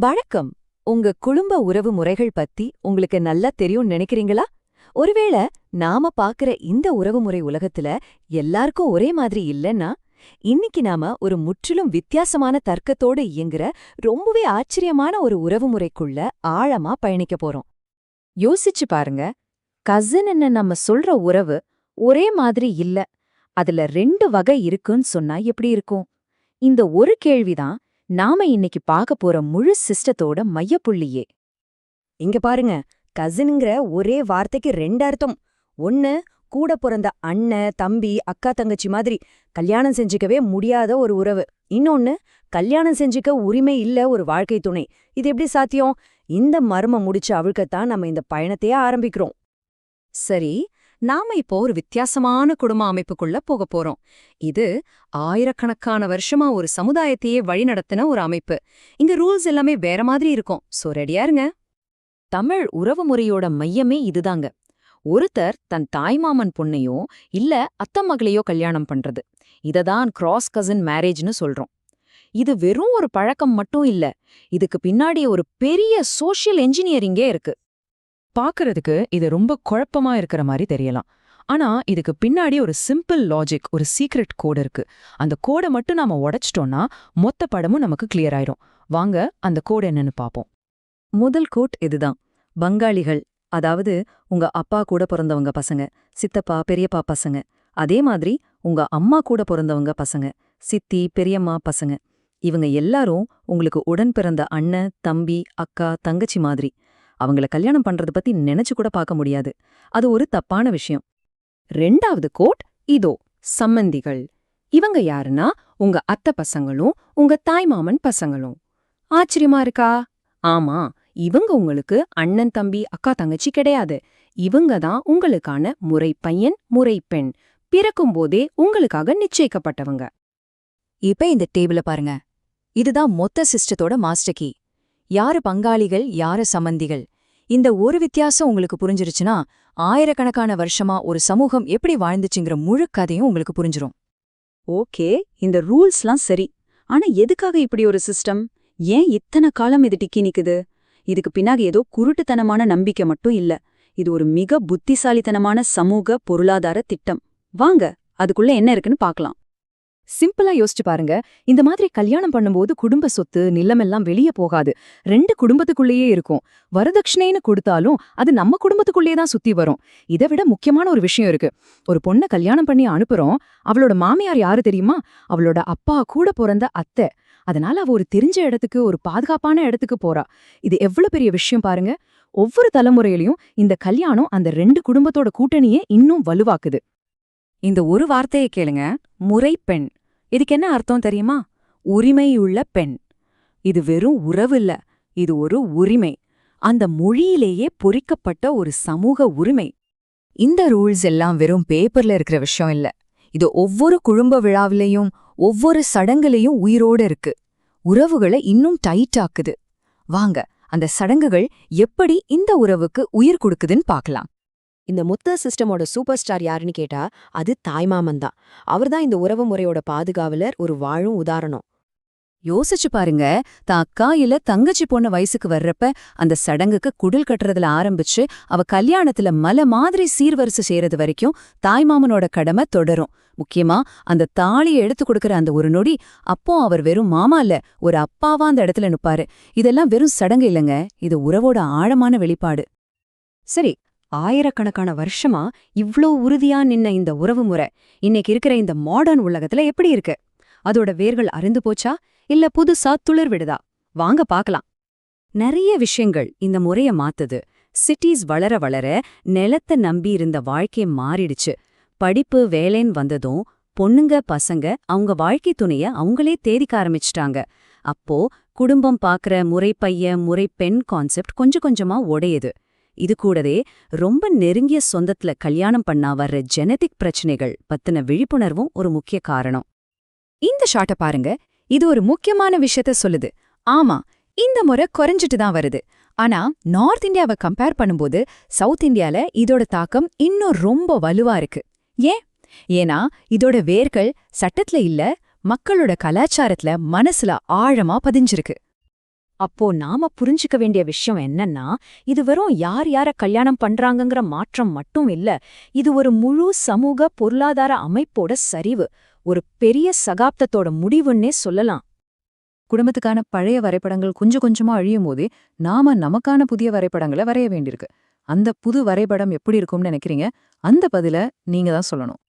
வழக்கம் உங்க குடும்ப உறவு முறைகள் பத்தி உங்களுக்கு நல்லா தெரியும்னு நினைக்கிறீங்களா? ஒருவேளை நாம பாக்குற இந்த உறவுமுறை உலகத்துல எல்லாருக்கும் ஒரே மாதிரி இல்லைன்னா இன்னைக்கு நாம ஒரு முற்றிலும் வித்தியாசமான தர்க்கத்தோடு இயங்குற ரொம்பவே ஆச்சரியமான ஒரு உறவுமுறைக்குள்ள ஆழமா பயணிக்க போறோம். யோசிச்சு பாருங்க. கசின்னு நம்ம சொல்ற உறவு ஒரே மாதிரி இல்ல. அதுல ரெண்டு வகை இருக்குன்னு சொன்னா எப்படி இருக்கும்? இந்த ஒரு கேள்விதான் நாம இன்னைக்கு பார்க்க போற முழு சிஸ்டத்தோட மையப்புள்ளியே. இங்க பாருங்க கசின்ங்கிற ஒரே வார்த்தைக்கு ரெண்டு அர்த்தம். ஒன்னு கூட பிறந்த அண்ணன் தம்பி அக்கா தங்கச்சி மாதிரி கல்யாணம் செஞ்சுக்கவே முடியாத ஒரு உறவு. இன்னொன்னு கல்யாணம் செஞ்சுக்க உரிமை இல்ல ஒரு வாழ்க்கை துணை. இது எப்படி சாத்தியம்? இந்த மர்மம் முடிச்சு அவிழ்க்கத்தான் நம்ம இந்த பயணத்தையே ஆரம்பிக்கிறோம். சரி நாம இப்போ ஒரு வித்தியாசமான குடும்ப அமைப்புக்குள்ள போக போறோம். இது ஆயிரக்கணக்கான வருஷமா ஒரு சமுதாயத்தையே வழிநடத்தின ஒரு அமைப்பு. இங்க ரூல்ஸ் எல்லாமே வேற மாதிரி இருக்கும். சோ ரெடியா இருங்க. தமிழ் உறவுமுறையோட மையமே இதுதாங்க. ஒருத்தர் தன் தாய்மாமன் பொண்ணையோ இல்ல அத்தமகளையோ கல்யாணம் பண்றது. இததான் கிராஸ் கசின் மேரேஜ்னு சொல்றோம். இது வெறும் ஒரு பழக்கம் மட்டும் இல்ல இதுக்கு பின்னாடி ஒரு பெரிய சோஷியல் என்ஜினியரிங்கே இருக்கு. பார்க்கறதுக்கு இது ரொம்ப குழப்பமா இருக்கிற மாதிரி தெரியலாம். ஆனா இதுக்கு பின்னாடி ஒரு சிம்பிள் லாஜிக் ஒரு சீக்ரெட் கோடு இருக்கு. அந்த கோடை மட்டும் நாம உடைச்சிட்டோம்னா மொத்த படமும் நமக்கு கிளியர் ஆயிரும். வாங்க அந்த கோடு என்னன்னு பாப்போம். முதல் கோட் இதுதான். பங்காளிகள் அதாவது உங்க அப்பா கூட பிறந்தவங்க பசங்க சித்தப்பா பெரியப்பா பசங்க அதே மாதிரி உங்க அம்மா கூட பிறந்தவங்க பசங்க சித்தி பெரியம்மா பசங்க. இவங்க எல்லாரும் உங்களுக்கு உடன் பிறந்த அண்ணன் தம்பி அக்கா தங்கச்சி மாதிரி. அவங்கள கல்யாணம் பண்றது பத்தி நினைச்சு கூட பார்க்க முடியாது. அது ஒரு தப்பான விஷயம். ரெண்டாவது கோட் இதோ சம்மந்திகள். இவங்க யாருன்னா உங்க அத்தை பசங்களும் உங்க தாய்மாமன் பசங்களும். ஆச்சரியமா இருக்கா? ஆமா இவங்க உங்களுக்கு அண்ணன் தம்பி அக்கா தங்கச்சி கிடையாது. இவங்க தான் உங்களுக்கான முறை பையன் முறை பெண். பிறக்கும்போதே உங்களுக்காக நிச்சயிக்கப்பட்டவங்க. இப்ப இந்த டேபிள பாருங்க. இதுதான் மொத்த சிஸ்டத்தோட மாஸ்டர் கீ. யாரு பங்காளிகள் யாரு சம்பந்திகள் இந்த ஒரு வித்தியாசம் உங்களுக்கு புரிஞ்சிருச்சுன்னா ஆயிரக்கணக்கான வருஷமா ஒரு சமூகம் எப்படி வாழ்ந்துச்சுங்கிற முழு கதையும் உங்களுக்கு புரிஞ்சிரும். ஓகே இந்த ரூல்ஸ்லாம் சரி. ஆனா எதுக்காக இப்படி ஒரு சிஸ்டம்? ஏன் இத்தனை காலம் இது டிக்கி நிக்குது? இதுக்கு பின்னாடி ஏதோ குருட்டுத்தனமான நம்பிக்கை மட்டும் இல்ல. இது ஒரு மிக புத்திசாலித்தனமான சமூக பொருளாதார திட்டம். வாங்க அதுக்குள்ள என்ன இருக்குன்னு பார்க்கலாம். சிம்பிளா யோசிச்சு பாருங்க. இந்த மாதிரி கல்யாணம் பண்ணும்போது குடும்ப சொத்து நிலமெல்லாம் வெளியே போகாது. ரெண்டு குடும்பத்துக்குள்ளேயே இருக்கும். வரதட்சணைன்னு கொடுத்தாலும் அது நம்ம குடும்பத்துக்குள்ளேயே தான் சுத்தி வரும். இதை விட முக்கியமான ஒரு விஷயம் இருக்கு. ஒரு பொண்ணை கல்யாணம் பண்ணி அனுப்புறோம். அவளோட மாமியார் யாரு தெரியுமா? அவளோட அப்பா கூட பிறந்த அத்தை. அதனால அவ ஒரு தெரிஞ்ச இடத்துக்கு ஒரு பாதுகாப்பான இடத்துக்கு போறா. இது எவ்வளவு பெரிய விஷயம் பாருங்க. ஒவ்வொரு தலைமுறையிலையும் இந்த கல்யாணம் அந்த ரெண்டு குடும்பத்தோட கூட்டணியே இன்னும் வலுவாக்குது. இந்த ஒரு வார்த்தையை கேளுங்க. முறை பெண். இதுக்கு என்ன அர்த்தம் தெரியுமா? உரிமையுள்ள பெண். இது வெறும் உறவு இல்ல இது ஒரு உரிமை. அந்த மொழியிலேயே பொறிக்கப்பட்ட ஒரு சமூக உரிமை. இந்த ரூல்ஸ் எல்லாம் வெறும் பேப்பர்ல இருக்கிற விஷயம் இல்ல. இது ஒவ்வொரு குடும்ப விழாவிலையும் ஒவ்வொரு சடங்குலையும் உயிரோட இருக்கு. உறவுகளை இன்னும் டைட் ஆக்குது. வாங்க அந்த சடங்குகள் எப்படி இந்த உறவுக்கு உயிர் கொடுக்குதுன்னு பார்க்கலாம். இந்த மொத்த சிஸ்டமோட சூப்பர் ஸ்டார் யாருன்னு கேட்டா அது தாய்மாமன் தான். அவர்தான் இந்த உறவு முறையோட பாதுகாவலர் ஒரு வாழும் உதாரணம். யோசிச்சு பாருங்க தான் அக்கா இல்ல தங்கச்சி பொண்ண வயசுக்கு வர்றப்ப அந்த சடங்குக்கு குடில் கட்டுறதுல ஆரம்பிச்சு அவ கல்யாணத்துல மலை மாதிரி சீர்வரிசை செய்யறது வரைக்கும் தாய்மாமனோட கடமை தொடரும். முக்கியமா அந்த தாலியை எடுத்து கொடுக்கற அந்த ஒரு நொடி அப்போ அவர் வெறும் மாமா இல்ல ஒரு அப்பாவா அந்த இடத்துல நிப்பாரு. இதெல்லாம் வெறும் சடங்கு இல்லைங்க இது உறவோட ஆழமான வெளிப்பாடு. சரி ஆயிரக்கணக்கான வருஷமா இவ்ளோ உறுதியா நின்ன இந்த உறவு முறை இன்னைக்கு இருக்கிற இந்த மாடர்ன் உலகத்துல எப்படி இருக்கு? அதோட வேர்கள் அருந்து போச்சா? இல்ல புதுசா துளிர் விடுதா? வாங்க பாக்கலாம் நிறைய விஷயங்கள் இந்த முறைய மாத்துது. சிட்டிஸ் வளர வளர நிலத்தை நம்பி இருந்த வாழ்க்கை மாறிடுச்சு. படிப்பு வேலைன்னு வந்ததும் பொண்ணுங்க பசங்க அவங்க வாழ்க்கை துணைய அவங்களே தேடிக்க ஆரம்பிச்சிட்டாங்க. அப்போ குடும்பம் பாக்குற முறை பைய முறை பெண் கான்செப்ட் கொஞ்சம் கொஞ்சமா உடையுது. இது கூடவே ரொம்ப நெருங்கிய சொந்தத்துல கல்யாணம் பண்ணா வர்ற ஜெனதிக் பிரச்சனைகள் பத்தின விழிப்புணர்வும் ஒரு முக்கிய காரணம். இந்த ஷாட்ட பாருங்க. இது ஒரு முக்கியமான விஷயத்த சொல்லுது. ஆமா இந்த முறை குறைஞ்சிட்டு தான் வருது. ஆனா நார்த் இந்தியாவை கம்பேர் பண்ணும்போது சவுத் இந்தியால இதோட தாக்கம் இன்னும் ரொம்ப வலுவா இருக்கு. ஏன்? ஏன்னா இதோட வேர்கள் சட்டத்துல இல்ல மக்களோட கலாச்சாரத்துல மனசுல ஆழமா பதிஞ்சிருக்கு. அப்போ நாம புரிஞ்சுக்க வேண்டிய விஷயம் என்னன்னா இது வெறும் யார் யார கல்யாணம் பண்றாங்கங்கிற மாற்றம் மட்டும் இல்ல இது ஒரு முழு சமூக பொருளாதார அமைப்போட சரிவு ஒரு பெரிய சகாப்தத்தோட முடிவுன்னே சொல்லலாம். குடும்பத்துக்கான பழைய வரைபடங்கள் கொஞ்சம் கொஞ்சமா அழியும் போதே நாம நமக்கான புதிய வரைபடங்களை வரைய வேண்டியிருக்கு. அந்த புது வரைபடம் எப்படி இருக்கும்னு நினைக்கிறீங்க? அந்த பதில நீங்க தான் சொல்லணும்.